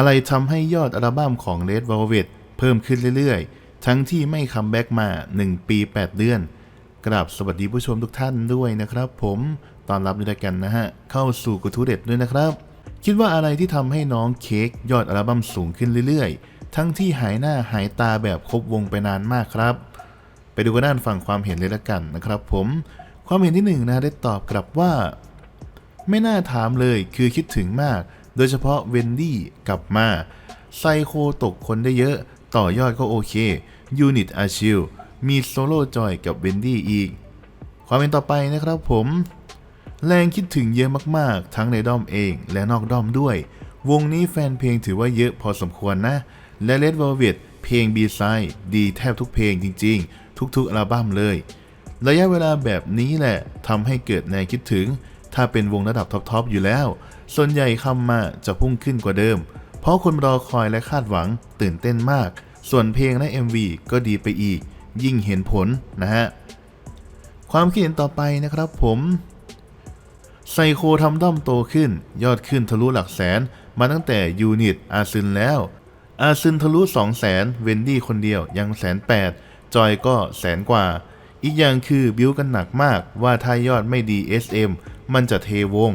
อะไรทำให้ยอดอัลบั้มของ Red Velvet เพิ่มขึ้นเรื่อยๆ ทั้งที่ไม่คัมแบ็กมา 1 ปี 8 เดือน กราบสวัสดีผู้ชมทุกท่านด้วยนะครับผมตอนรับด้วยกันนะฮะ เข้าสู่กุทูเด็ดด้วยนะครับ คิดว่าอะไรที่ทำให้น้องเค้กยอดอัลบั้มสูงขึ้นเรื่อยๆ ทั้งที่หายหน้าหายตาแบบครบวงไปนานมากครับ ไปดูกันด้านฝั่งความเห็นเลยละกันนะครับผมความเห็นที่หนึ่งนะได้ตอบกลับว่า ไม่น่าถามเลยคือคิดถึงมาก โดยเฉพาะเวนดี้กลับมา ไซโคตกคนได้เยอะ ต่อยอดก็โอเค ยูนิตอาชิล มีโซโล่จอยกับเวนดี้อีก ความเห็นต่อไปนะครับผม แรงคิดถึงเยอะมากๆ ทั้งในด้อมเองและนอกด้อมด้วย วงนี้แฟนเพลงถือว่าเยอะพอสมควรนะ และ Red Velvet เพลง b ีไซดีแทบทุกเพลงจริง ๆ ทุกๆอัลบั้มเลย ระยะเวลาแบบนี้แหละทำให้เกิดแรงคิดถึง ถ้าเป็นวงระดับท็อปๆอยู่แล้ว ส่วนใหญ่คำมาจะพุ่งขึ้นกว่าเดิม เพราะคนรอคอยและคาดหวังตื่นเต้นมาก ส่วนเพลงและ MV ก็ดีไปอีก ยิ่งเห็นผลนะฮะ ความคิดเห็นต่อไปนะครับผมไซโคทำด้อมโตขึ้น ยอดขึ้นทะลุหลักแสน มาตั้งแต่ยูนิตอาซึนแล้ว อาซึนทะลุ2 0 0แสนเวนดี้คนเดียวยังแสนแปดจอยก็แสนกว่า อีกอย่างคือบิวกันหนักมากว่าถ้ายอดไม่ดี SM มันจะเทวง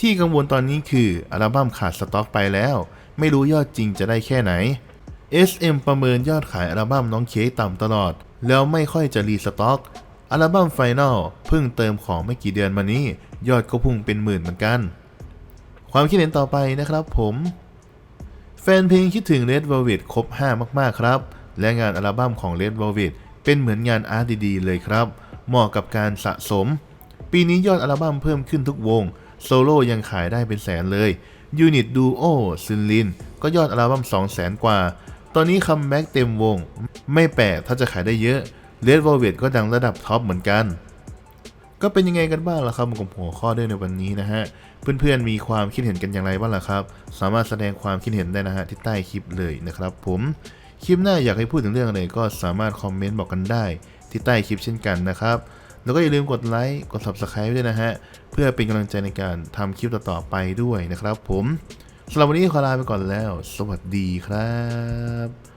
ที่กังวลตอนนี้คืออัลบั้มขาดสต็อกไปแล้ว ไม่รู้ยอดจริงจะได้แค่ไหน SM ประเมินยอดขายอัลบั้มน้องเค้กต่ำตลอด แล้วไม่ค่อยจะรีสต็อกอัลบั้มไฟนอลเพิ่งเติมของไม่กี่เดือนมานี้ ยอดก็พุ่งเป็นหมื่นเหมือนกัน ความคิดเห็นต่อไปนะครับผม แฟนเพลงคิดถึง Red Velvet ครบ 5 มากๆครับ และงานอัลบั้มของ Red Velvet เป็นเหมือนงานอาร์ตดีๆเลยครับ เหมาะกับการสะสม ปีนี้ยอดอัลบั้มเพิ่มขึ้นทุกวง โซโล่ยังขายได้เป็นแสนเลย ยูนิตดูโอซินลิน ก็ยอดอัลบั้ม2 0 0แสนกว่า ตอนนี้คัมแบ็กเต็มวง ไม่แปลกถ้าจะขายได้เยอะ Red Velvet ก็ดังระดับท็อปเหมือนกัน ก็เป็นยังไงกันบ้างล่ะครับกับหัวข้อเรื่องในวันนี้นะฮะ เพื่อนๆมีความคิดเห็นกันอย่างไรบ้างล่ะครับ สามารถแสดงความคิดเห็นได้นะฮะที่ใต้คลิปเลยนะครับ ผมคลิปหน้าอยากให้พูดถึงเรื่องอะไรก็สามารถคอมเมนต์บอกกันได้ที่ใต้คลิปเช่นกันนะครับ แล้วก็อย่าลืมกดไลค์ กด subscribe ด้วยนะฮะ เพื่อเป็นกำลังใจในการทำคลิปต่อๆไปด้วยนะครับผมสำหรับวันนี้ขอลาไปก่อนแล้ว สวัสดีครับ